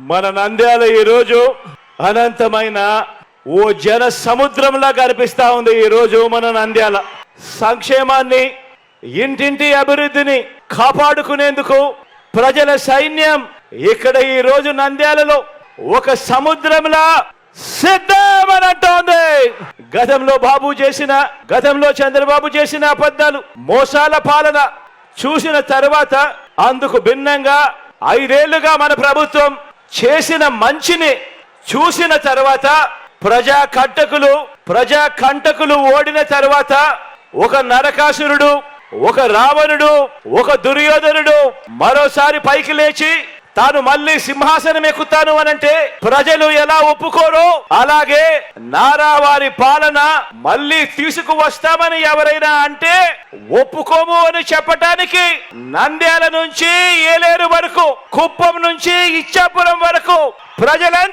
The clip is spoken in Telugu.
మన నంద్యాల ఈరోజు అనంతమైన ఓ జన సముద్రంలా కనిపిస్తా ఉంది ఈ రోజు మన నంద్యాల. సంక్షేమాన్ని ఇంటింటి అభివృద్ధిని కాపాడుకునేందుకు ప్రజల సైన్యం ఇక్కడ ఈ రోజు నంద్యాలలో ఒక సముద్రంలా సిద్ధమనంటోంది. గతంలో బాబు చేసిన గతంలో చంద్రబాబు చేసిన అబద్ధాలు మోసాల పాలన చూసిన తర్వాత అందుకు భిన్నంగా ఐదేళ్ళుగా మన ప్రభుత్వం చేసిన మంచిని చూసిన తర్వాత ప్రజా కంటకులు ప్రజా కంటకులు ఓడిన తర్వాత ఒక నరకాసురుడు ఒక రావణుడు ఒక దుర్యోధనుడు మరోసారి పైకి లేచి తాను మళ్ళీ సింహాసనం ఎక్కుతాను అనంటే ప్రజలు ఎలా ఒప్పుకోరో అలాగే నారా వారి పాలన మళ్ళీ తీసుకువస్తామని ఎవరైనా అంటే ఒప్పుకోము అని చెప్పటానికి నంద్యాల నుంచి ఏలేరు వరకు కుప్పం నుంచి ఇచ్చాపురం వరకు ప్రజలంతా